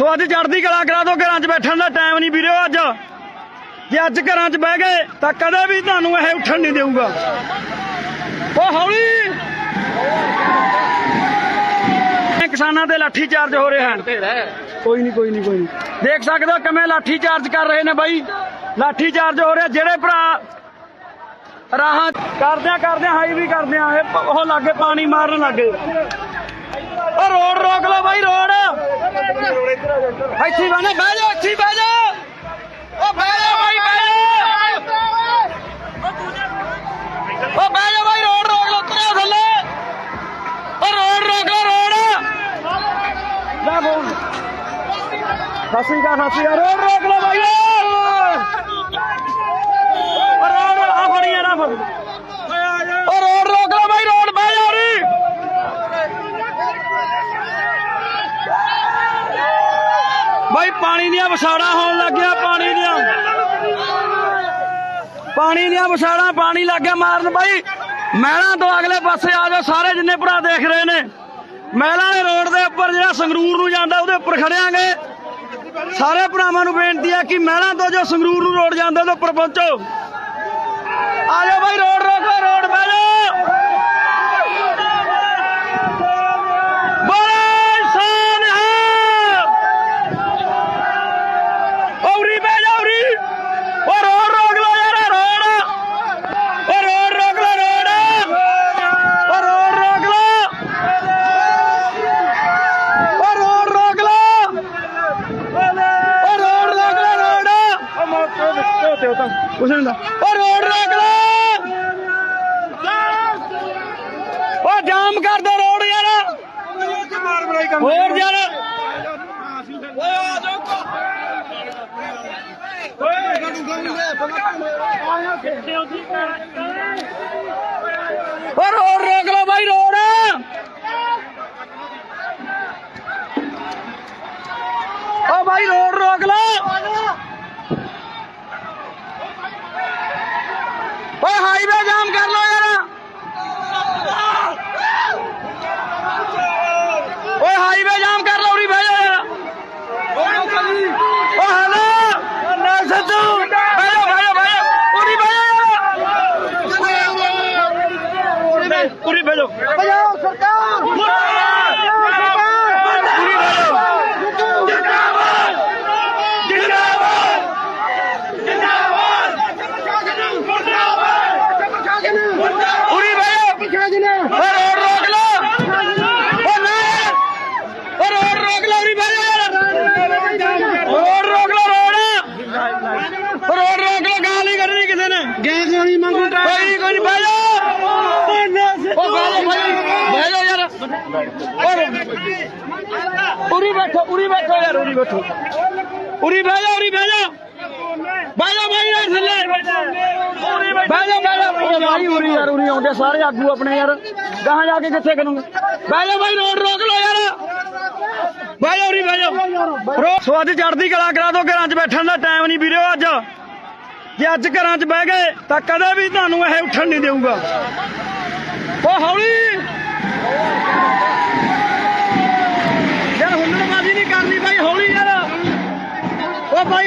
ਸੋ ਅੱਜ ਚੜ੍ਹਦੀ ਕਲਾ ਕਰਾ ਦੋ ਘਰਾਂ 'ਚ ਬੈਠਣ ਦਾ ਟਾਈਮ ਨਹੀਂ ਵੀਰੋ ਅੱਜ। ਜੇ ਅੱਜ ਘਰਾਂ 'ਚ ਬਹਿ ਗਏ, ਤਾਂ ਕਦੇ ਵੀ ਤੁਹਾਨੂੰ ਇਹ ਉੱਠਣ ਨਹੀਂ ਦੇਊਗਾ। ਉਹ ਹੌਲੀ! ਕਿਸਾਨਾਂ ਤੇ ਲਾਠੀ ਚਾਰਜ ਹੋ ਰਹੇ ਹਨ। ਕੋਈ ਨਹੀਂ ਕੋਈ ਨਹੀਂ ਕੋਈ ਨਹੀਂ। ਦੇਖ ਸਕਦੇ ਹੋ ਕਿਵੇਂ ਲਾਠੀ ਚਾਰਜ ਕਰ ਰਹੇ ਨੇ ਬਾਈ। ਲਾਠੀ ਚਾਰਜ ਹੋ ਰਿਹਾ, ਜਿਹੜੇ ਭਰਾ ਰਾਹਾਂ ਕਰਦਿਆਂ ਕਰਦਿਆਂ ਹਾਈ ਵੀ ਕਰਦਿਆਂ, ਇਹ ਉਹ ਲਾਗੇ ਪਾਣੀ ਮਾਰਨ ਲੱਗੇ ਉਹ ਰੋਡ ਰੋਕ ਲਓ ਬਾਈ, ਰੋਡ। ਇੱਥੇ ਬਣੇ ਬਹਿ ਜਾਓ ਇੱਥੇ ਬਹਿ ਜਾਓ ਉਹ ਬਹਿ ਜਾਓ ਬਾਈ, ਬਹਿ ਜਾਓ ਉਹ ਬਹਿ ਜਾਓ ਬਾਈ, ਰੋਡ ਰੋਕ ਲਓ ਤੁਰਿਆ ਥੱਲੇ। ਉਹ ਰੋਡ ਰੋਕ ਲਓ ਰੋਡ। ਲੈ ਬੋਲ ਸਤਿ ਸ਼੍ਰੀ ਅਕਾਲ ਰੋਡ ਰੋਕ ਲਓ ਬਾਈ ਉਹ ਰੋਡ ਆ ਫੜੀ ਆ ਨਾ ਫੜ ਉਹ ਰੋਡ ਰੋਕ ਲਓ ਬਾਈ ਰੋਡ ਬਹਿ ਜਾ ਰੀ ਬਾਈ ਪਾਣੀ ਦੀਆਂ ਵਿਛਾੜਾਂ ਹੋਣ ਲੱਗਿਆ ਪਾਣੀ ਦੀਆਂ। ਪਾਣੀ ਦੀਆਂ ਵਿਛਾੜਾਂ, ਪਾਣੀ ਲੱਗ ਗਿਆ ਮਾਰਨ ਬਾਈ। ਮਹਿਲਾਂ ਤੋਂ ਅਗਲੇ ਪਾਸੇ ਆ ਜਾਓ, ਸਾਰੇ ਜਿੰਨੇ ਭਰਾ ਦੇਖ ਰਹੇ ਨੇ। ਮਹਿਲਾ ਦੇ ਰੋਡ ਦੇ ਉੱਪਰ ਜਿਹੜਾ ਸੰਗਰੂਰ ਨੂੰ ਜਾਂਦਾ, ਉਹਦੇ ਉੱਪਰ ਖੜਿਆਂਗੇ। ਸਾਰੇ ਭਰਾਵਾਂ ਨੂੰ ਬੇਨਤੀ ਹੈ ਕਿ ਮਹਿਲਾਂ ਤੋਂ ਜੋ ਸੰਗਰੂਰ ਨੂੰ ਰੋਡ ਜਾਂਦਾ, ਉਹਦੇ ਉੱਪਰ ਪਹੁੰਚੋ। ਆ ਜਾਓ ਬਾਈ, ਰੋਡ ਰੋਡ। Audi ਉਹ ਰੋਡ ਰੋਕ ਲਓ ਬਾਈ ਰੋਡ। ਉਹ ਬਾਈ ਰੋਡ ਰੋਕ ਲਓ ਓਏ ਹਾਈਵੇ ਜਾਮ ਕਰ ਲੋ ਯਾਰ ਓਏ ਹਾਈਵੇ ਜਾਮ ਕਰ ਲੋ ਉਰੀ ਬਹਿ ਜਾ ਯਾਰ ਓ ਹਲੋ ਨਾ ਸੱਦੂ ਬਹਿ ਜਾ ਬਹਿ ਜਾ ਬਹਿ ਜਾ ਉਰੀ ਬਹਿ ਜਾ ਯਾਰ ਉਰੀ ਬਹਿ ਜਾ ਬਜਾਓ ਸਰਕਾਰ ਉਰੀ ਬਹਿ ਜਾ ਜਿੰਦਾਬਾਦ ਜਿੰਦਾਬਾਦ ਉਰੀ ਬਹਿ ਜਾ ਓ ਰੋਡ ਰੋਕ ਲੋ ਓ ਨਾ ਓ ਰੋਡ ਰੋਕ ਲੋ ਉਰੀ ਬਹਿ ਜਾ ਯਾਰ ਰੋਡ ਰੋਕ ਲੋ ਰੋਡ ਓ ਰੋਡ ਰੋਕ ਲੋ ਗਾਲ ਨਹੀਂ ਕਰਨੀ ਕਿਸੇ ਨੇ ਗੈਸ ਵਾਲੀ ਮੰਗੂ ਕੋਈ ਕੋਈ ਨਹੀਂ ਬਹਿ ਜਾ ਓ ਬਹਿ ਜਾ ਬਹਿ ਜਾ ਯਾਰ ਓ ਉਰੀ ਬੈਠੋ ਉਰੀ ਬੈਠੋ ਯਾਰ ਉਰੀ ਬੈਠੋ। ਉਰੀ ਬਹਿ ਜਾ ਉਰੀ ਬਹਿ ਜਾ। ਬਹਿ ਜਾ ਬਹਿ ਜਾ ਥੱਲੇ। ਬਹਿ ਜਾ ਬਹਿ ਜਾ। ਓ ਭਾਈ ਉਰੀ ਯਾਰ ਉਰੀ ਆਉਂਦੇ ਸਾਰੇ ਆਗੂ ਆਪਣੇ ਯਾਰ। ਗਾਹਾਂ ਜਾ ਕੇ ਕਿੱਥੇ ਕਰੂੰਗੇ ਬਹਿ ਜਾ ਭਾਈ ਰੋਡ ਰੋਕ ਲੋ ਯਾਰ। ਬਹਿ ਜਾ ਉਰੀ ਬਹਿ ਜਾ। ਰੋ- ਸੋ ਅੱਜ ਚੜ੍ਹਦੀ ਕਲਾ ਕਰਾ ਦੋ ਘਰਾਂ 'ਚ ਬੈਠਣ ਦਾ ਟਾਈਮ ਨਹੀਂ ਵੀਰੋ ਅੱਜ। ਜੇ ਅੱਜ ਘਰਾਂ 'ਚ ਬਹਿ ਗਏ ਤਾਂ ਕਦੇ ਵੀ ਤੁਹਾਨੂੰ ਇਹ ਉੱਠਣ ਨਹੀਂ ਦੇਊਗਾ। ਉਹ ਹੌਲੀ।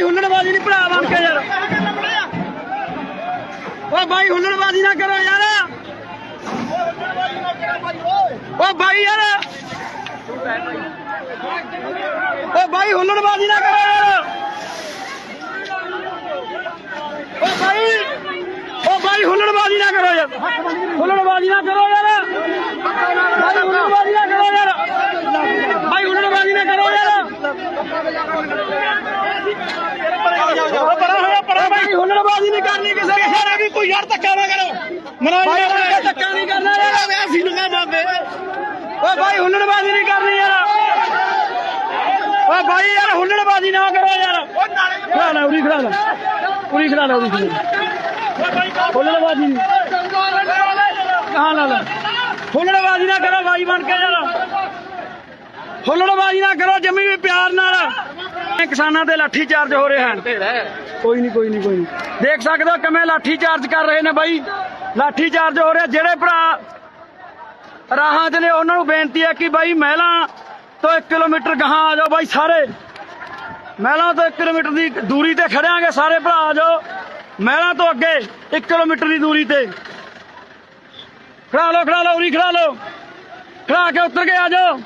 ਬਾਈ ਹੁੱਲੜਬਾਜ਼ੀ ਨਹੀਂ, ਭਰਾ ਬਣ ਕੇ ਯਾਰ। ਉਹ ਬਾਈ ਹੁੱਲੜਬਾਜ਼ੀ ਨਾ ਕਰੋ ਯਾਰ। ਉਹ ਬਾਈ ਯਾਰ। ਉਹ ਬਾਈ ਹੁੱਲੜਬਾਜ਼ੀ ਨਾ ਕਰੋ ਯਾਰ। ਉਹ ਬਾਈ ਉਹ ਬਾਈ ਹੁੱਲੜਬਾਜ਼ੀ ਨਾ ਕਰੋ ਯਾਰ। ਹੁੱਲੜਬਾਜ਼ੀ ਨਾ ਕਰੋ ਯਾਰ। ਬਾਈ ਹੁੱਲੜਬਾਜ਼ੀ ਨਾ ਕਰੋ ਯਾਰ। ਬਾਈ ਹੁੱਲੜਬਾਜ਼ੀ ਨਾ ਕਰੋ ਯਾਰ। ਪਰਾ ਹੋਇਆ ਪਰਾ ਬਾਈ ਹੁੱਲੜਬਾਜ਼ੀ ਨਹੀਂ ਕਰਨੀ ਕਿਸੇ ਦੇ ਸਾਰੇ ਵੀ ਕੋਈ ਯਾਰ ਧੱਕਾ ਨਾ ਕਰੋ ਮਨਾਈ ਨਾ ਧੱਕਾ ਨਹੀਂ ਕਰਨਾ ਯਾਰ ਅਸੀਂ ਨੂੰ ਕਹਾਂਗੇ ਓਏ ਬਾਈ ਹੁੱਲੜਬਾਜ਼ੀ ਨਹੀਂ ਕਰਨੀ ਯਾਰ ਓਏ ਬਾਈ ਯਾਰ ਹੁੱਲੜਬਾਜ਼ੀ ਨਾ ਕਰੋ ਯਾਰ ਖੜਾ ਲੈ ਉਰੀ ਖੜਾ ਲੈ ਉਰੀ ਖੜਾ ਲੈ ਉਰੀ ਖੜਾ ਲੈ ਨਹੀਂ ਕਹਾਂ ਲਾ ਲੈ ਹੁੱਲੜਬਾਜ਼ੀ ਨਾ ਕਰੋ ਬਾਈ ਬਣ ਕੇ ਯਾਰ ਹੁੱਲੜਬਾਜ਼ੀ ਨਾ ਕਰੋ ਜੰਮੀ ਵੀ ਪਿਆਰ ਨਾਲ ਕਿਸਾਨਾਂ ਤੇ ਲਾਠੀ ਚਾਰਜ ਹੋ ਰਹੇ ਹਨ। ਕੋਈ ਨਹੀਂ ਕੋਈ ਨਹੀਂ ਕੋਈ ਨਹੀਂ। ਦੇਖ ਸਕਦੇ ਹੋ ਕਿਵੇਂ ਲਾਠੀ ਚਾਰਜ ਕਰ ਰਹੇ ਨੇ ਬਾਈ। ਲਾਠੀ ਚਾਰਜ ਹੋ ਰਿਹਾ। ਜਿਹੜੇ ਭਰਾ ਰਾਹਾਂ 'ਚ ਨੇ, ਉਹਨਾਂ ਨੂੰ ਬੇਨਤੀ ਹੈ ਕਿ ਬਾਈ ਮਹਿਲਾ ਤੋਂ 1 ਕਿਲੋਮੀਟਰ ਗਾਹਾਂ ਆ ਜਾਓ ਬਾਈ ਸਾਰੇ। ਮਹਿਲਾਂ ਤੋਂ 1 ਕਿਲੋਮੀਟਰ ਦੀ ਦੂਰੀ ਤੇ ਖੜਿਆਂਗੇ ਸਾਰੇ ਭਰਾ ਆ ਜਾਓ। ਮਹਿਲਾਂ ਤੋਂ ਅੱਗੇ 1 ਕਿਲੋਮੀਟਰ ਦੀ ਦੂਰੀ ਤੇ। ਖੜਾ ਲਓ ਖੜਾ ਲਓ, ਉਰੀ ਖੜਾ ਲਓ। ਖੜਾ ਕੇ ਉਤਰ ਕੇ ਆ ਜਾਓ।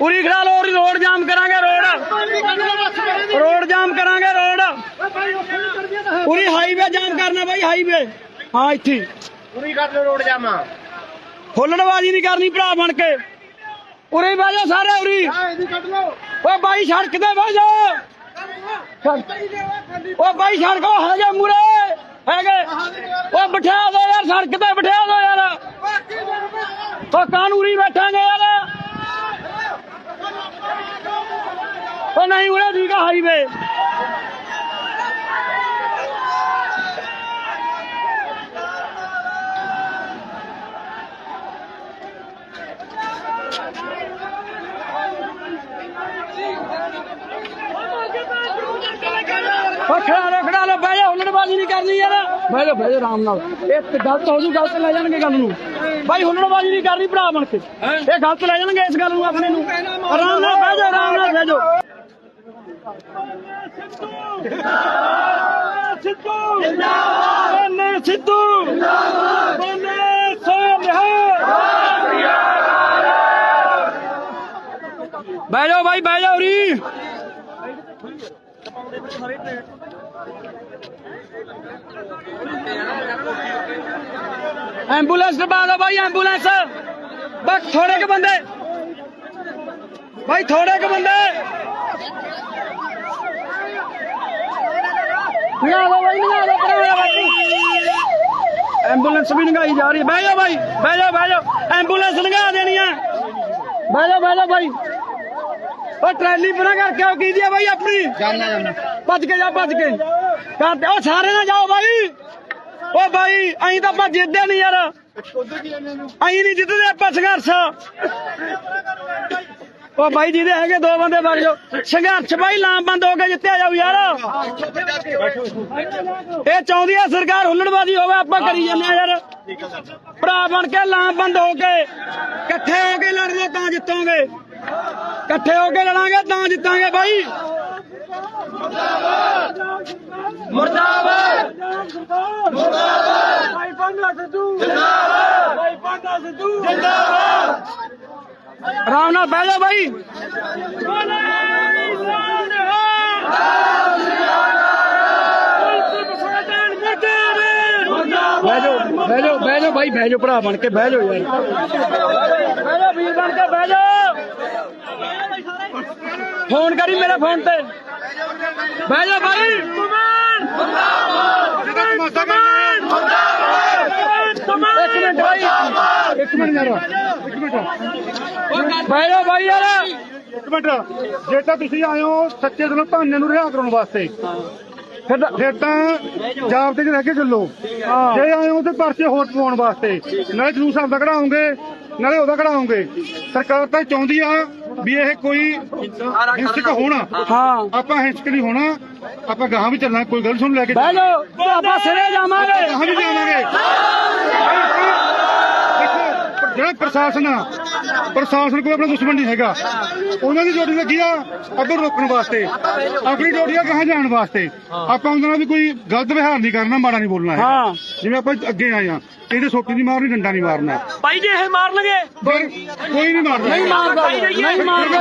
ਉਰੀ ਖੜਾ ਉਰੀ ਰੋਡ ਜਾਮ ਕਰਾਂਗੇ ਰੋਡ। ਰੋਡ ਜਾਮ ਕਰਾਂਗੇ ਰੋਡ। ਉਰੀ ਹਾਈਵੇ ਜਾਮ ਕਰਨਾ ਬਾਈ ਹਾਈਵੇ ਹਾਂ ਇੱਥੇ। ਪੂਰੀ ਕਰ ਲੋ ਰੋਡ ਜਾਮਾ। ਹੁੱਲੜਬਾਜ਼ੀ ਨਹੀਂ ਕਰਨੀ ਭਰਾ ਬਣ ਕੇ। ਉਰੇ ਜਾਓ ਸਾਰੇ ਉਰੀ। ਲੋ ਓ ਬਾਈ ਸੜਕ ਤੇ ਬਹਿ ਜਾਓ। ਓ ਬਾਈ ਸੜਕ ਉਹ ਹੈਗੇ ਮੂਰੇ ਹੈਗੇ। ਓ ਬਿਠਾ ਦੋ ਯਾਰ ਸੜਕ ਤੇ ਬਿਠਾ ਦੋ ਯਾਰ। ਓ ਕਾਨੂੰਨੀ ਬੈਠਾਂਗੇ। ਓ ਨਹੀਂ ਉਰੇ ਹਾਈਵੇ ਖੜਾ ਲੋ ਖੜਾ ਲੋ ਬਹਿ ਜਾ ਹੁੱਲੜਬਾਜ਼ੀ ਨਹੀਂ ਕਰਨੀ ਯਾਰ। ਬਹਿ ਜਾ ਬਹਿ ਜਾ ਆਰਾਮ ਨਾਲ। ਇਹ ਗਲਤ ਹੋ ਜੂ ਗਲਤ ਲੈ ਜਾਣਗੇ ਗੱਲ ਨੂੰ। ਬਾਈ ਹੁੱਲੜਬਾਜ਼ੀ ਨਹੀਂ ਕਰਨੀ ਭਰਾ ਬਣ ਕੇ। ਇਹ ਗਲਤ ਲੈ ਜਾਣਗੇ ਇਸ ਗੱਲ ਨੂੰ ਆਪਣੇ ਨੂੰ। ਆਰਾਮ ਨਾਲ ਬਹਿ ਜਾ ਆਰਾਮ ਨਾਲ ਬਹਿ ਜਾ। ਸਿੱਧੂ ਜਿੰਦਾਬਾਦ ਨੇ ਸਿੱਧੂ। ਜਿੰਦਾਬਾਦ ਨੇ ਬਹਿ ਜਾਓ ਭਾਈ ਬਹਿ ਜਾਓ ਰੀ। ਐਂਬੂਲੈਂਸ ਦਬਾ ਦਿਓ ਬਾਈ, ਐਂਬੂਲੈਂਸ। ਬਸ, ਥੋੜੇ ਕੁ ਬੰਦੇ। ਭਾਈ ਥੋੜੇ ਕੁ ਬੰਦੇ। ਲਓ ਬਾਈ ਲਓ ਜਾ ਬਾਈ। ਐਂਬੂਲੈਂਸ ਵੀ ਨਗਾਈ ਜਾ ਰਹੀ ਹੈ। ਬਹਿ ਜਾਓ ਬਾਈ ਬਹਿ ਜਾਓ ਬਹਿ ਜਾਓ। ਐਂਬੂਲੈਂਸ ਨਗਾ ਦੇਣੀ ਹੈ। ਬਹਿ ਜਾਓ ਬਹਿ ਜਾਓ ਬਾਈ। ਉਹ ਟਰੈਲੀ ਪਰਾਂ ਕਰਕੇ ਆਓ ਕੀ ਦੀ ਆ ਬਾਈ ਆਪਣੀ? ਜਾਮਨਾ ਜਾਮਨਾ ਭੱਜ ਕੇ ਜਾ ਭੱਜ ਕੇ। ਕਰਦੇ ਉਹ ਸਾਰੇ ਨਾ ਜਾਓ ਬਾਈ। ਓ ਬਾਈ ਅਹੀਂ ਤਾਂ ਆਪਾਂ ਜਿੱਦੇ ਨਹੀਂ ਯਾਰ। ਅਹੀਂ ਨਹੀਂ ਜਿੱਤਦੇ ਆਪਾਂ ਸੰਘਰਸ਼। ਓ ਬਾਈ ਜਿਹਦੇ ਹੈਗੇ ਦੋ ਬੰਦੇ ਵਗ ਜਾਓ। ਸੰਘਰਸ਼ ਬਾਈ ਲਾਮ ਬੰਦ ਹੋ ਕੇ ਜਿੱਤਿਆ ਜਾਊ ਯਾਰ। ਇਹ ਚਾਹੁੰਦੀ ਆ ਸਰਕਾਰ ਹੁੱਲੜਬਾਜ਼ੀ ਹੋਵੇ ਆਪਾਂ ਕਰੀ ਜਾਂਦੇ ਆ ਯਾਰ। ਭਰਾ ਬਣ ਕੇ ਲਾਮ ਬੰਦ ਹੋ ਕੇ ਇਕੱਠੇ ਹੋ ਕੇ ਲੜ ਲਓ ਤਾਂ ਜਿੱਤੋਗੇ। ਇਕੱਠੇ ਹੋ ਕੇ ਲੜਾਂਗੇ ਤਾਂ ਜਿੱਤਾਂਗੇ ਬਾਈ। ਮੁਰਦਾਬਾਦ। ਮੁਰਦਾਬਾਦ। ਭਾਈ ਪੰਡਾ ਸਿੱਧੂ ਜਿੰਦਾਬਾਦ। ਭਾਈ ਪੰਡਾ ਸਿੱਧੂ ਜਿੰਦਾਬਾਦ। ਆਰਾਮ ਨਾਲ ਬਹਿ ਜਾ ਬਾਈ ਬਹਿ ਜਾਓ ਬਹਿ ਜਾਓ ਬਹਿ ਜਾਓ ਬਾਈ ਬਹਿ ਜਾਓ ਭਰਾ ਬਣ ਕੇ ਬਹਿ ਜਾਓ ਯਾਰ ਬਹਿ ਜਾਓ ਵੀਰ ਬਣ ਕੇ ਬਹਿ ਜਾਓ ਫੋਨ ਜਾ ਬਾਈ ਇੱਕ ਮਿੰਟ ਯਾਰ। ਇੱਕ ਮਿੰਟ। ਜਾ ਬਾਈ ਯਾਰ। ਇੱਕ ਮਿੰਟ। ਜੇ ਤਾਂ ਤੁਸੀਂ ਆਏ ਹੋ ਸੱਚੇ ਦਿਲੋਂ ਭਾਨੇ ਨੂੰ ਰਿਹਾ ਕਰਾਉਣ ਵਾਸਤੇ ਫਿਰ ਫਿਰ ਤਾਂ ਜਾਬ ਤੇ ਰਹਿ ਕੇ ਚੱਲੋ। ਜੇ ਆਏ ਹੋ ਤੇ ਪਰਚੇ ਹੋਰ ਪਵਾਉਣ ਵਾਸਤੇ ਨਾਲੇ ਜਲੂਸ ਆਪਦਾ ਕਢਾਉਂਗੇ ਨਾਲੇ ਉਹਦਾ ਕਢਾਉਂਗੇ ਸਰਕਾਰ ਤਾਂ ਚਾਹੁੰਦੀ ਆ ਵੀ ਇਹ ਕੋਈ ਹਿੰਸਕ ਹੋਣਾ। ਹਾਂ। ਆਪਾਂ ਹਿੰਸਕ ਨਹੀਂ ਹੋਣਾ ਆਪਾਂ ਗਾਹਾਂ ਵੀ ਚੱਲਣਾ ਕੋਈ ਗੱਲ ਸੁਣ ਲੈ ਕੇ ਜਾਓ ਆਪਾਂ ਸਿਰੇ ਜਾਵਾਂਗੇ। ਗਾਹਾਂ ਵੀ ਜਾਵਾਂਗੇ। ਜਿਹੜਾ ਪ੍ਰਸ਼ਾਸਨ ਆ ਪ੍ਰਸ਼ਾਸਨ ਕੋਈ ਆਪਣਾ ਦੁਸ਼ਮਣ ਨਹੀਂ ਹੈਗਾ। ਉਹਨਾਂ ਦੀ ਡਿਊਟੀ ਲੱਗੀ ਆ ਅੱਧਰ ਰੋਕਣ ਵਾਸਤੇ। ਆਪਣੀ ਡਿਊਟੀ ਆ ਕਹਾਂ ਜਾਣ ਵਾਸਤੇ। ਆਪਾਂ ਉਹਨਾਂ ਨਾਲ ਵੀ ਕੋਈ ਗਲਤ ਵਿਹਾਰ ਨਹੀਂ ਕਰਨਾ ਮਾੜਾ ਨਹੀਂ ਬੋਲਣਾ। ਹਾਂ। ਜਿਵੇਂ ਆਪਾਂ ਅੱਗੇ ਆਏ ਆ ਇਹਦੇ ਸੋਟੀ ਨਹੀਂ ਮਾਰਨੀ ਡੰਡਾ ਨਹੀਂ ਮਾਰਨਾ। ਭਾਈ ਜੇ ਇਹ ਮਾਰਨਗੇ ਪਰ ਕੋਈ ਨਹੀਂ ਮਾਰਦਾ। ਨਹੀਂ ਮਾਰਦਾ। ਨਹੀਂ ਮਾਰਦਾ।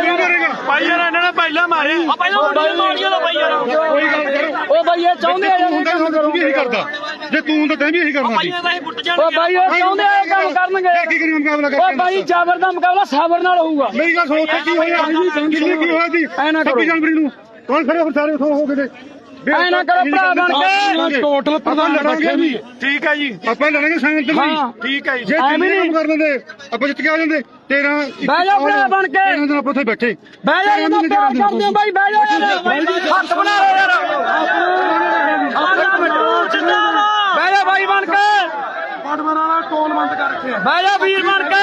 ਭਾਈ ਯਾਰ ਇਹਨਾਂ ਨੇ ਪਹਿਲਾਂ ਮਾਰੇ। ਆ ਪਹਿਲਾਂ ਮੁੰਡੇ ਮਾਰੀਆਂ ਭਾਈ ਯਾਰ। ਕੋਈ ਗੱਲ ਕਰੋ ਉਹ ਭਾਈ ਇਹ ਚਾਹੁੰਦੇ ਆ ਹੁੰਦਾ ਤੂੰ ਵੀ ਇਹੀ ਕਰਦਾ। ਜੇ ਤੂੰ ਹੁੰਦਾ ਤੈਂ ਵੀ ਇਹੀ ਕਰਨਾ ਸੀ। ਉਹ ਭਾਈ ਉਹ ਚਾਹੁੰਦੇ ਆ ਇਹ ਕੰਮ ਕਰਨਗੇ। ਕੀ ਕਰੀ ਮੁਕਾਬਲਾ ਉਹ ਕਰਕੇ ਭਾਈ ਜਾਬਰ ਦਾ ਮੁਕਾਬਲਾ ਸਾਬਰ ਨਾਲ ਹੋਊਗਾ ਮੇਰੀ ਗੱਲ ਸੁਣੋ ਉੱਥੇ ਕੀ ਹੋਇਆ ਕਿੰਨੇ ਕੀ ਹੋਇਆ ਸੀ ਐ ਨਾ ਕਰੋ। 26 ਜਨਵਰੀ ਨੂੰ ਕੌਣ ਖੜੇ ਹੋ ਸਾਰੇ ਉਥੋਂ ਹੋ ਗਏ ਤੇ ਐ ਨਾ ਕਰੋ ਭਰਾ ਬਣ ਕੇ ਟੋਟਲ ਪ੍ਰਧਾਨ ਲੜਾਂਗੇ ਵੀ ਠੀਕ ਹੈ ਜੀ ਆਪਾਂ ਲੜਾਂਗੇ ਸਾਇੰਸ ਤੇ ਹਾਂ। ਠੀਕ ਹੈ ਜੇ ਜਿੰਨੇ ਨਹੀਂ। ਕੰਮ ਕਰ ਲੈਂਦੇ ਆਪਾਂ ਜਿੱਤ ਕੇ ਆ ਜਾਂਦੇ 13 ਬਹਿ ਜਾ ਭਰਾ ਬਣ ਕੇ। ਇਹਨਾਂ ਦਿਨ ਆਪਾਂ ਉੱਥੇ ਬੈਠੇ ਬਹਿ ਜਾ ਜਦੋਂ ਪਿਆਰ ਕਰਦੇ ਹੋ ਬਾਈ ਬਹਿ ਜਾ ਯਾਰ ਹੱਥ ਬਣਾ ਲਓ ਯਾਰ ਬਹਿ ਜਾ ਬਾਈ ਬਣ ਕੇ ਪਾਟਵਰ ਵਾਲਾ ਟੋਲ ਬੰਦ ਕਰ ਰੱਖਿਆ। ਬਹਿ ਜਾ ਵੀਰ ਬਣ ਕੇ।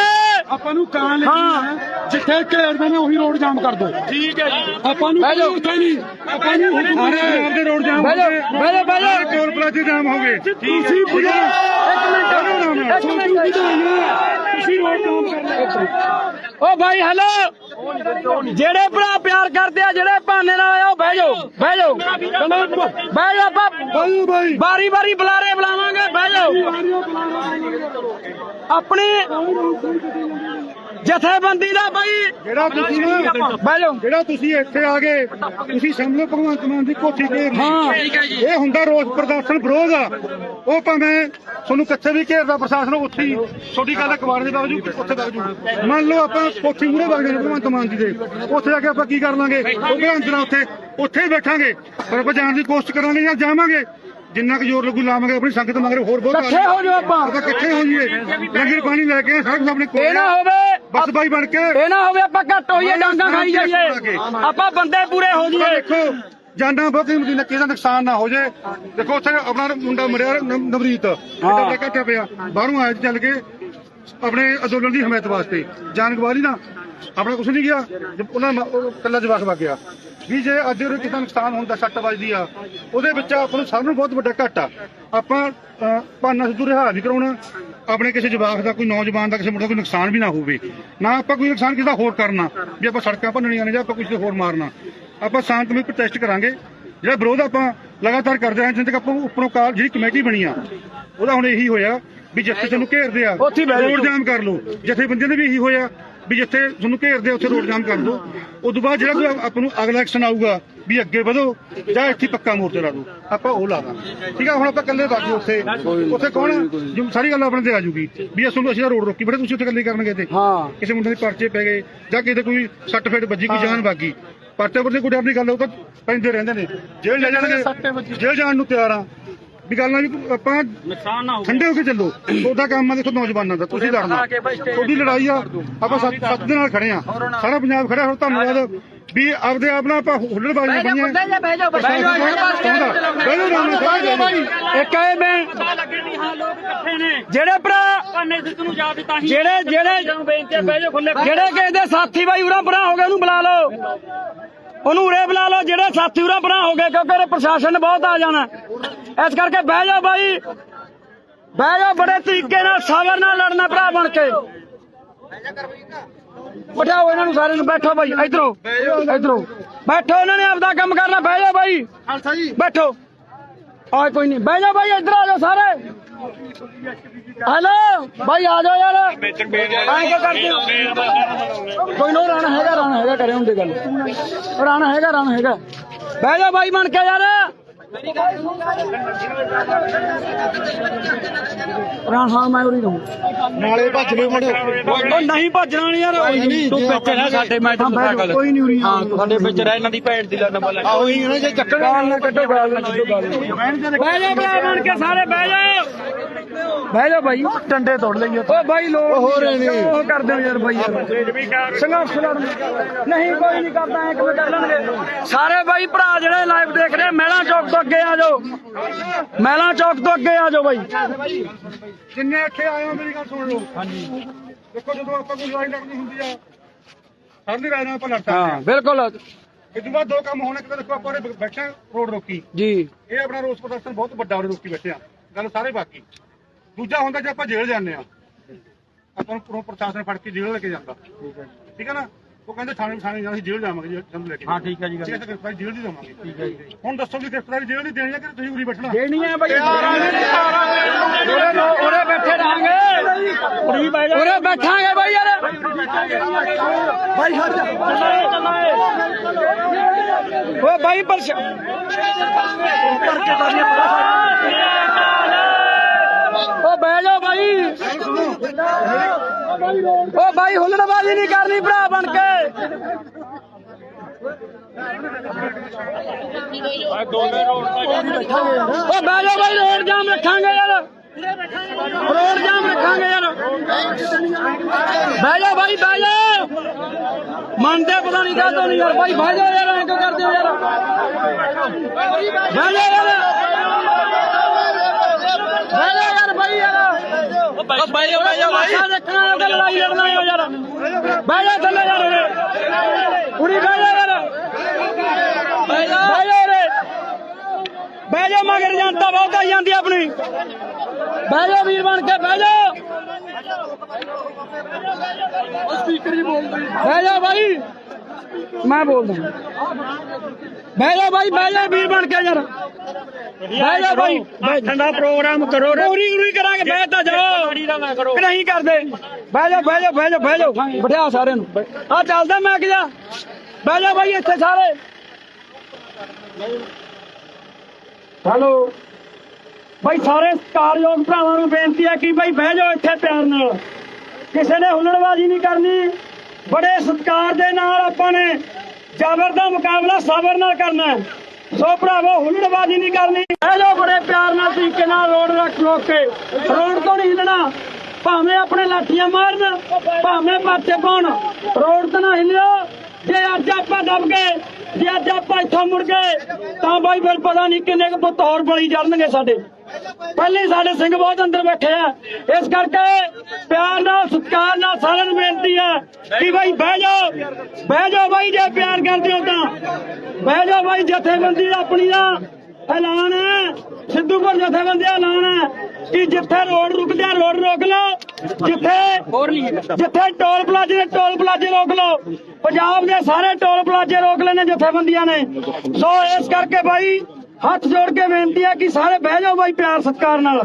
ਆਪਾਂ ਨੂੰ ਕਾਂ ਹਾਂ। ਜਿੱਥੇ ਘੇਰਦੇ ਨੇ ਉਹੀ ਰੋਡ ਜਾਮ ਕਰ ਦੋ। ਠੀਕ ਹੈ ਜੀ। ਆਪਾਂ ਨੂੰ ਜਾਓ। ਉੱਥੇ ਨਹੀਂ ਆਪਾਂ ਨੂੰ ਪੰਜਾਬ ਦੇ ਰੋਡ ਜਾਮ। ਬਹਿ ਜਾਓ, ਬਹਿ ਜਾਓ, ਬਹਿ। ਸਾਰੇ ਟੋਲ ਪਲਾਜ਼ੇ ਜਾਮ ਹੋ ਗਏ। ਤੁਸੀਂ ਬੁਝਾ ਇੱਕ ਮਿੰਟ। ਇੱਕ ਮਿੰਟ। ਤੁਸੀਂ ਰੋਡ ਜਾਮ ਕਰ ਓ ਭਾਈ ਹੈਲੋ ਜਿਹੜੇ ਭਰਾ ਪਿਆਰ ਕਰਦੇ ਆ ਜਿਹੜੇ ਬਹਾਨੇ ਨਾਲ ਆਇਆ ਉਹ ਬਹਿ ਜਾਓ ਮੈਂ ਬਹਿ ਜਾ ਆਪਾਂ। ਬਾਰੀ ਬਾਰੀ ਬੁਲਾਰੇ ਬੁਲਾਵਾਂਗੇ ਬਹਿ ਜਾਓ। ਆਪਣੀ ਜਥੇਬੰਦੀ ਦਾ ਬਾਈ। ਜਿਹੜਾ ਤੁਸੀਂ ਬਹਿ ਜਾਓ। ਜਿਹੜਾ ਤੁਸੀਂ ਇੱਥੇ ਆ ਗਏ ਤੁਸੀਂ ਸਮਝੋ ਭਗਵੰਤ ਮਾਨ ਦੀ ਕੋਠੀ ਤੇ। ਹਾਂ। ਇਹ ਹੁੰਦਾ ਰੋਸ ਪ੍ਰਦਰਸ਼ਨ ਵਿਰੋਧ ਆ। ਉਹ ਭਾਵੇਂ ਤੁਹਾਨੂੰ ਕਿੱਥੇ ਵੀ ਘੇਰਦਾ ਪ੍ਰਸ਼ਾਸਨ ਉੱਥੇ ਹੀ ਤੁਹਾਡੀ ਗੱਲ ਅਖਬਾਰ ਦੇ ਬਾਵਜੂਦ ਉੱਥੇ ਵਗ ਜੂ ਮੰਨ ਲਓ ਆਪਾਂ ਕੋਠੀ ਮੂਰੇ ਵਗ ਜਾਣਾ ਭਗਵੰਤ ਮਾਨ ਜੀ ਦੇ ਉੱਥੇ ਜਾ ਕੇ ਆਪਾਂ ਕੀ ਕਰ ਲਾਂਗੇ? ਉਹ ਭਗਵੰਤ ਉੱਥੇ? ਉੱਥੇ ਹੀ ਬੈਠਾਂਗੇ। ਪਰ ਆਪਾਂ ਜਾਣ ਦੀ ਕੋਸ਼ਿਸ਼ ਕਰਾਂਗੇ ਜਾਂ ਜਾਵਾਂਗੇ? ਜਿੰਨਾ ਕੁ ਜ਼ੋਰ ਲੱਗੂ ਲਾਵਾਂਗੇ ਆਪਣੀ ਸੰਗਤ ਮਗਰ ਹੋਰ ਬਹੁਤ ਇਕੱਠੇ ਹੋ ਜਾਓ ਆਪਾਂ। ਆਪਾਂ ਇਕੱਠੇ ਹੋ ਜਾਈਏ। ਲੰਗਰ ਪਾਣੀ ਲੈ ਕੇ ਸਾਰੇ ਆਪਣੇ ਕੋਲ ਇਹ ਨਾ ਹੋਵੇ ਬਸ ਬਾਈ ਬਣ ਕੇ ਇਹ ਨਾ ਹੋਵੇ ਆਪਾਂ ਘੱਟ ਹੋਈਏ ਡਾਂਗਾ ਖਾਈ ਜਾਈਏ। ਆਪਾਂ ਬੰਦੇ ਪੂਰੇ ਹੋ ਜਾਈਏ। ਦੇਖੋ ਜਾਨਾਂ ਬਹੁਤ ਕੀਮਤੀ ਨੇ ਕਿਸੇ ਦਾ ਨੁਕਸਾਨ ਨਾ ਹੋ ਜੇ। ਦੇਖੋ ਉੱਥੇ ਆਪਣਾ ਮੁੰਡਾ ਮਰਿਆ ਨਵਰੀਤ ਕਿੱਡਾ ਦਾ ਘਟਿਆ ਪਿਆ ਬਾਹਰੋਂ ਆਇਆ ਚੱਲ ਕੇ ਆਪਣੇ ਅੰਦੋਲਨ ਦੀ ਹਮਾਇਤ ਵਾਸਤੇ। ਜਾਨ ਗਵਾਰੀ ਨਾ। ਆਪਣਾ ਕੁਛ ਨਹੀਂ ਗਿਆ। ਜੇ ਉਹਨਾਂ ਮ- ਉਹ ਕੱਲਾ ਜਵਾਕ ਵਗ ਗਿਆ। ਵੀ ਜੇ ਅੱਜ ਉਹਦੇ ਕਿਸੇ ਦਾ ਨੁਕਸਾਨ ਹੁੰਦਾ ਸੱਟ ਵੱਜਦੀ ਆ ਉਹਦੇ ਵਿੱਚ ਆਪਾਂ ਨੂੰ ਸਭ ਨੂੰ ਬਹੁਤ ਵੱਡਾ ਘਾਟਾ। ਆਪਾਂ ਅਹ, ਭਾਨਾ ਸਿੱਧੂ ਰਿਹਾ ਨਹੀਂ ਕਰਾਉਣਾ। ਆਪਣੇ ਕਿਸੇ ਜਵਾਕ ਦਾ ਕੋਈ ਨੌਜਵਾਨ ਦਾ ਕਿਸੇ ਮੁੰਡੇ ਦਾ ਕੋਈ ਨੁਕਸਾਨ ਵੀ ਨਾ ਹੋਵੇ। ਨਾ ਆਪਾਂ ਕੋਈ ਨੁਕਸਾਨ ਕਿਸੇ ਦਾ ਹੋਰ ਕਰਨਾ। ਵੀ ਆਪਾਂ ਸੜਕਾਂ ਭੰਨਣੀਆਂ ਨੇ ਜਾਂ ਆਪਾਂ ਕਿਸੇ ਹੋਰ ਮਾਰਨਾ। ਆਪਾਂ ਸ਼ਾਂਤਮਈ ਪ੍ਰੋਟੈਸਟ ਕਰਾਂਗੇ। ਜਿਹੜਾ ਵਿਰੋਧ ਆਪਾਂ ਲਗਾਤਾਰ ਕਰਦੇ ਹਾਂ ਜਿੰਨ ਤੱਕ ਆਪਾਂ ਉੱਪਰੋਂ ਕਾਲ ਜਿਹੜੀ ਕਮੇਟੀ ਬਣੀ ਆ ਉਹਦਾ ਹੁਣ ਇਹੀ ਹੋਇਆ ਵੀ ਜਿੱਥੇ ਤੁਹਾਨੂੰ ਘੇਰਦੇ ਆ। ਰੋਡ ਜਾਮ ਕਰ ਲਓ। ਜਿੱਥੇ ਬੰਦੇ ਨੇ ਵੀ ਇਹੀ ਹੋਇਆ ਵੀ ਜਿੱਥੇ ਤੁਹਾਨੂੰ ਘੇਰਦੇ ਆ ਉੱਥੇ ਰੋਡ ਜਾਮ ਕਰ ਦਿਓ ਉਸ ਤੋਂ ਬਾਅਦ ਜਿਹੜਾ ਕੋਈ ਆਪਾਂ ਨੂੰ ਅਗਲਾ ਐਕਸ਼ਨ ਆਊਗਾ ਵੀ ਅੱਗੇ ਵਧੋ ਜਾਂ ਇੱਥੇ ਪੱਕਾ ਮੋਰਚਾ ਲਾ ਦਿਓ। ਆਪਾਂ ਉਹ ਲਾ ਦਾਂਗੇ ਠੀਕ ਆ ਹੁਣ ਆਪਾਂ ਇਕੱਲੇ ਬਾਕੀ ਉੱਥੇ ਉੱਥੇ ਕੌਣ ਆ? ਜੋ ਸਾਰੀ ਗੱਲ ਆਪਣੇ ਤੇ ਆ ਜੂਗੀ। ਵੀ ਅਸੀਂ ਅਸੀਂ ਤਾਂ ਰੋਡ ਰੋਕੀ ਬੜੇ ਤੁਸੀਂ ਉੱਥੇ ਇਕੱਲੇ ਕਰਨਗੇ ਤੇ ਕਿਸੇ ਮੁੰਡੇ ਦੇ ਪਰਚੇ ਪੈ ਗਏ ਜਾਂ ਕਿਤੇ ਕੋਈ ਸੱਟ ਫੇਟ ਵੱਜੀ ਕੋਈ ਜਾਨ ਬਾਗੀ ਪਰਚੇ ਪਰਚੇ ਕੋਈ ਆਪਣੀ ਗੱਲ ਉਹ ਤਾਂ ਪੈਂਦੇ ਰਹਿੰਦੇ ਨੇ ਜੇਲ੍ਹ ਲੈ ਜਾਣਗੇ ਜੇਲ੍ਹ ਜਾਣ ਨੂੰ ਤਿਆਰ ਆ ਵੀ ਗੱਲ ਨਾ ਵੀ ਆਪਾਂ ਨੁਕਸਾਨ ਨਾ ਠੰਡੇ ਹੋ ਕੇ ਚੱਲੋ ਤੁਹਾਡਾ ਕੰਮ ਆ ਦੇਖੋ ਨੌਜਵਾਨਾਂ ਦਾ ਤੁਸੀਂ ਲੜਨਾ ਤੁਹਾਡੀ ਲੜਾਈ ਆ ਆਪਾਂ ਸੱਤ ਸੱਤ ਦੇ ਨਾਲ ਖੜੇ ਆ ਸਾਰਾ ਪੰਜਾਬ ਖੜਾ ਹੋਰ ਧੰਨਵਾਦ ਵੀ ਆਪਦੇ ਆਪ ਨਾਲ ਆਪਾਂ ਹੁੱਲੜਬਾਜ਼ੀ ਬਣੀਆਂ ਬਹਿ ਜਾਓ ਬਹਿ ਜਾਓ ਬਹਿ ਬਹਿ ਜਾਓ ਬਾਈ ਇੱਕ ਇਹ ਮੈਂ ਜਿਹੜੇ ਭਰਾ ਜਿਹੜੇ ਜਿਹੜੇ ਜਿਹੜੇ ਕਿਸੇ ਦੇ ਸਾਥੀ ਬਾਈ ਉਰਾ ਪਰਾਂ ਹੋ ਗਏ ਉਹਨੂੰ ਬੁਲਾ ਲਓ ਉਹਨੂੰ ਉਰੇ ਬੁਲਾ ਲਓ ਜਿਹੜੇ ਸਾਥੀ ਉਰਾ ਪਰਾਂ ਹੋ ਗਏ ਕਿਉਂਕਿ ਉਰੇ ਪ੍ਰਸ਼ਾਸਨ ਬਹੁਤ ਆ ਜਾਣਾ। ਇਸ ਕਰਕੇ ਬਹਿ ਜਾ ਬਾਈ। ਬਹਿ ਜਾ ਬੜੇ ਤਰੀਕੇ ਨਾਲ ਸਬਰ ਨਾਲ ਲੜਨਾ ਭਰਾ ਬਣ ਕੇ। ਬਿਠਾਓ ਇਹਨਾਂ ਨੂੰ ਸਾਰਿਆਂ ਨੂੰ ਬੈਠੋ ਬਾਈ ਇਧਰੋਂ ਇਧਰੋਂ। ਬੈਠੋ ਇਹਨਾਂ ਨੇ ਆਪਦਾ ਕੰਮ ਕਰਨਾ ਬਹਿ ਜਾ ਬਾਈ। ਖਾਲਸਾ ਜੀ। ਬੈਠੋ। ਆ ਕੋਈ ਨਹੀਂ ਬਹਿ ਜਾ ਬਾਈ ਇੱਧਰ ਆ ਜਾਓ ਸਾਰੇ। ਹੈਲੋ ਬਾਈ ਆ ਜਾਓ ਯਾਰ। ਆਂ ਕੀ ਕਰਦੇ ਹੋ? ਕੋਈ ਨੋ ਰਾਣਾ ਹੈਗਾ ਰਾਣਾ ਹੈਗਾ ਕਰੇ ਹੁੰਦੇ ਗੱਲ। ਰਾਣਾ ਹੈਗਾ ਰਾਣਾ ਹੈਗਾ। ਬਹਿ ਜਾ ਬਾਈ ਬਣ ਕੇ ਯਾਰ। ਰਾਣਾ ਹਾਂ ਮੈਂ ਉਰੀ ਰਹੂੰ। ਨਾਲੇ ਭੱਜ ਲਿਓ ਮੜੋ ਉਹ ਨਹੀਂ ਭੱਜਣਾ ਨਹੀਂ ਯਾਰ ਤੂੰ ਵਿੱਚ ਰਹਿ ਸਾਡੇ ਮੈਂ ਹਾਂ ਬਹਿ ਜਾਓ, ਕੋਈ ਨਹੀਂ ਉਰੀ ਹਾਂ ਸਾਡੇ ਵਿੱਚ ਰਹਿ ਇਹਨਾਂ ਦੀ ਭੈਣ ਦੀ ਲੰਨ ਬੋਲ ਆਹੋ ਹੀ ਨਾ ਜੇ ਚੱਕਰ ਗਾਲ ਨਾ ਕੱਢੋ ਗਾਲ ਨਾ ਕੱਢੋ। ਗਾਲ ਨਾ। ਬਹਿ ਜਾ। ਭਰਾ ਬਣ ਕੇ ਸਾਰੇ ਬਹਿ ਜਾ। ਬਹਿ ਜਾ ਬਾਈ। ਟੰਡੇ ਤੋੜ ਲਈਏ ਓ ਬਾਈ ਲੋਕ ਹੋ ਰਹੇ ਨੇ। ਉਹ ਕਰਦੇ ਹੋ ਯਾਰ ਬਾਈ ਯਾਰ। ਸੰਘਰਸ਼ ਲੜਨ ਨਹੀਂ ਕੋਈ ਨਹੀਂ ਕਰਦਾ ਐ ਕਿਵੇਂ ਕਰ ਲੈਣਗੇ? ਸਾਰੇ ਬਾਈ ਭਰਾ ਜਿਹੜੇ ਲਾਈਵ ਦੇਖ ਰਹੇ ਮਹਿਲਾ ਚੌਕ ਤੋਂ ਅੱਗੇ ਆ ਜਾਓ। ਮਹਿਲਾ ਚੌਕ ਤੋਂ ਅੱਗੇ ਆ ਜਾਓ ਬਾਈ। ਜਿੰਨੇ ਇੱਥੇ ਆਏ ਹੋ ਮੇਰੀ ਗੱਲ ਸੁਣ ਲਓ। ਹਾਂਜੀ। ਦੇਖੋ ਜਦੋਂ ਆਪਾਂ ਕੋਈ ਲੜਾਈ ਲੜਨੀ ਹੁੰਦੀ ਆ ਸਾਡੀ ਨਾਲ ਆਪਾਂ ਲੜ ਸਕਦੇ ਹਾਂ ਬਿਲਕੁਲ। ਇਸ ਤੋਂ ਬਾਅਦ ਦੋ ਕੰਮ ਹੋਣੇ ਕਿ ਦੇਖੋ ਆਪਾਂ ਬੈਠੇ ਰੋਡ ਰੋਕੀ। ਜੀ। ਇਹ ਆਪਣਾ ਰੋਸ ਪ੍ਰਦਰਸ਼ਨ ਬਹੁਤ ਵੱਡਾ ਰੋਕੀ ਬੈਠੇ ਆ। ਗੱਲ ਸਾਰੇ ਬਾਕੀ। ਦੂਜਾ ਹੁੰਦਾ ਜੇ ਆਪਾਂ ਜੇਲ੍ਹ ਜਾਂਦੇ ਆ ਆਪਾਂ ਨੂੰ ਪੁਰੋਂ ਪ੍ਰਸ਼ਾਸਨ ਫੜ ਕੇ ਜੇਲ੍ਹ ਲੈ ਕੇ ਜਾਂਦਾ। ਠੀਕ ਹੈ ਨਾ? ਉਹ ਕਹਿੰਦੇ ਥਾਣੇ ਥਾਣੇ ਜਾਣਾ ਅਸੀਂ ਜੇਲ੍ਹ ਜਾਵਾਂਗੇ ਜੇਲ੍ਹ ਸਾਨੂੰ ਲੈ ਕੇ ਹਾਂ ਠੀਕ ਹੈ ਜੀ ਗੱਲ ਠੀਕ ਹੈ। ਗ੍ਰਿਫਤਾਰੀ ਜੇਲ੍ਹ ਦੀ ਦੇਵਾਂਗੇ। ਠੀਕ ਹੈ ਜੀ। ਹੁਣ ਦੱਸੋ ਵੀ ਗ੍ਰਿਫਤਾਰੀ ਜੇਲ੍ਹ ਦੀ ਦੇਣੀ ਹੈ ਕਿ ਤੁਸੀਂ ਉਰੀ ਬੈਠਣਾ? ਦੇਣੀ ਹੈ ਬਾਈ। ਉਰੇ ਉਰੇ ਬੈਠੇ ਰਹਾਂਗੇ। ਕੁੜੀ ਬਹਿ ਜਾ ਉਰੇ ਬੈਠਾਂਗੇ। ਬਾਈ ਯਾਰ। ਬਾਈ ਹਟ ਜਾ। ਓ ਬਾਈ ਪਰਸ਼ ਓ ਬਹਿ ਜਾ ਬਾਈ। ਓ ਬਾਈ ਹੁੱਲੜਬਾਜ਼ੀ ਨਹੀਂ ਕਰਨੀ ਭਰਾ ਬਣ ਕੇ। ਓ ਬਹਿ ਜਾ ਬਾਈ ਰੋਡ ਜਾਮ ਰੱਖਾਂਗੇ ਯਾਰ। ਰੋਡ ਜਾਮ ਰੱਖਾਂਗੇ ਯਾਰ। ਬਹਿ ਜਾ ਬਾਈ ਬਹਿ ਜਾ ਮੰਨਦੇ ਪਤਾ ਨਹੀਂ ਕਾਹਤੋਂ ਨਹੀਂ ਯਾਰ। ਬਾਈ ਬਹਿ ਜਾ ਯਾਰ ਐਂ ਕਿਉਂ ਕਰਦੇ ਹੋ ਯਾਰ? ਬਹਿ ਜਾ ਯਾਰ ਬਹਿ ਜਾ ਯਾਰ ਬਾਈ ਯਾਰ ਬਹਿ ਜਾ ਭਾਈ ਦੇਖਣਾ ਲੜਾਈ ਲੜਨਾ ਯਾਰ। ਜਾ ਥੱਲੇ ਯਾਰ ਉਰੇ। ਉਰੀ ਬਹਿ ਜਾ ਯਾਰ। ਬਹਿ ਜਾ। ਬਹਿ ਜਾ ਉਰੇ। ਬਹਿ ਜਾ ਮਗਰ ਜਨਤਾ ਬਹੁਤ ਆਈ ਜਾਂਦੀ ਆਪਣੀ। ਬਹਿ ਜਾ ਵੀਰ ਬਣ ਕੇ ਬਹਿ ਜਾ। ਸਪੀਕਰ ਹੀ ਬੋਲਦਾ ਬਹਿ ਜਾ ਬਾਈ। ਮੈਂ ਬੋਲਦਾ। ਬਹਿ ਜਾ ਬਾਈ ਬਹਿ ਜਾ ਵੀਰ ਬਣ ਕੇ ਯਾਰ। ਬਹਿ ਜਾ ਬਾਈ। ਠੰਡਾ ਪ੍ਰੋਗਰਾਮ ਕਰੋ ਪੂਰੀ ਪੂਰੀ ਕਰਾਂਗੇ ਬਹਿ ਤਾਂ ਜਾਓ ਨਹੀਂ ਕਰਦੇ? ਬਹਿ ਜਾ ਬਹਿ ਜਾ ਬਹਿ ਜਾ ਬਹਿ ਜਾ। ਬਿਠਾ ਸਾਰਿਆਂ ਨੂੰ। ਆ ਚੱਲਦਾ ਮੈਂ ਕਿ ਜਾ? ਬਹਿ ਜਾ ਬਾਈ ਇੱਥੇ ਸਾਰੇ। ਹੈਲੋ। ਬਾਈ ਸਾਰੇ ਸਤਿਕਾਰਯੋਗ ਭਰਾਵਾਂ ਨੂੰ ਬੇਨਤੀ ਹੈ ਕਿ ਬਾਈ ਬਹਿ ਜਾਓ ਇੱਥੇ ਪਿਆਰ ਨਾਲ। ਕਿਸੇ ਨੇ ਹੁਲੜਬਾਜ਼ੀ ਨਹੀਂ ਕਰਨੀ। ਬੜੇ ਸਤਿਕਾਰ ਦੇ ਨਾਲ ਆਪਾਂ ਨੇ ਜ਼ਬਰ ਦਾ ਮੁਕਾਬਲਾ ਸਬਰ ਨਾਲ ਕਰਨਾ ਹੈ। ਸੋ ਭਰਾਵੋ, ਹੁਲੜਬਾਜ਼ੀ ਨਹੀਂ ਕਰਨੀ। ਬਹਿ ਜਾਓ ਬੜੇ ਪਿਆਰ ਨਾਲ ਤਰੀਕੇ ਨਾਲ ਰੋਡ ਰੱਖ ਰੋਕ ਕੇ। ਰੋਡ ਤੋਂ ਨਹੀਂ ਹਿੱਲਣਾ। ਭਾਵੇਂ ਆਪਣੇ ਲਾਠੀਆਂ ਮਾਰਨ, ਭਾਵੇਂ ਪਾਤੇ ਪਾਉਣ। ਰੋਡ ਤੋਂ ਨਾ ਹਿੱਲਿਓ। ਜੇ ਅੱਜ ਆਪਾਂ ਦਬ ਗਏ, ਜੇ ਅੱਜ ਆਪਾਂ ਇੱਥੋਂ ਮੁੜ ਗਏ, ਤਾਂ ਬਾਈ ਫਿਰ ਪਤਾ ਨਹੀਂ ਕਿੰਨੇ ਕੁ ਪੁੱਤ ਹੋਰ ਬਲੀ ਜਰਨਗੇ ਸਾਡੇ। ਪਹਿਲੇ ਸਾਡੇ ਸਿੰਘ ਬਹੁਤ ਅੰਦਰ ਬੈਠੇ ਆ। ਇਸ ਕਰਕੇ ਪਿਆਰ ਨਾਲ ਸਤਿਕਾਰ ਨਾਲ ਸਾਰਿਆਂ ਨੂੰ ਬੇਨਤੀ ਹੈ ਕਿ ਬਾਈ ਬਹਿ ਜਾਓ ਬਹਿ ਜਾਓ ਬਾਈ ਜੇ ਪਿਆਰ ਕਰਦੇ ਹੋ ਤਾਂ। ਬਹਿ ਜਾਓ ਬਾਈ ਜਥੇਬੰਦੀ ਆਪਣੀ ਦਾ ਐਲਾਨ ਹੈ। ਸਿੱਧੂਪੁਰ ਜਥੇਬੰਦੀ ਦਾ ਐਲਾਨ ਹੈ ਕਿ ਜਿੱਥੇ ਰੋਡ ਰੁਕਦੇ ਆ ਰੋਡ ਰੋਕ ਲਓ। ਜਿੱਥੇ ਜਿੱਥੇ ਟੋਲ ਪਲਾਜ਼ੇ ਨੇ ਟੋਲ ਪਲਾਜ਼ੇ ਰੋਕ ਲਓ। ਪੰਜਾਬ ਦੇ ਸਾਰੇ ਟੋਲ ਪਲਾਜ਼ੇ ਰੋਕ ਲੈਣੇ ਜਥੇਬੰਦੀਆਂ ਨੇ। ਸੋ ਇਸ ਕਰਕੇ ਬਾਈ ਹੱਥ ਜੋੜ ਕੇ ਬੇਨਤੀ ਹੈ ਕਿ ਸਾਰੇ ਬਹਿ ਜਾਓ ਬਾਈ ਪਿਆਰ ਸਤਿਕਾਰ ਨਾਲ।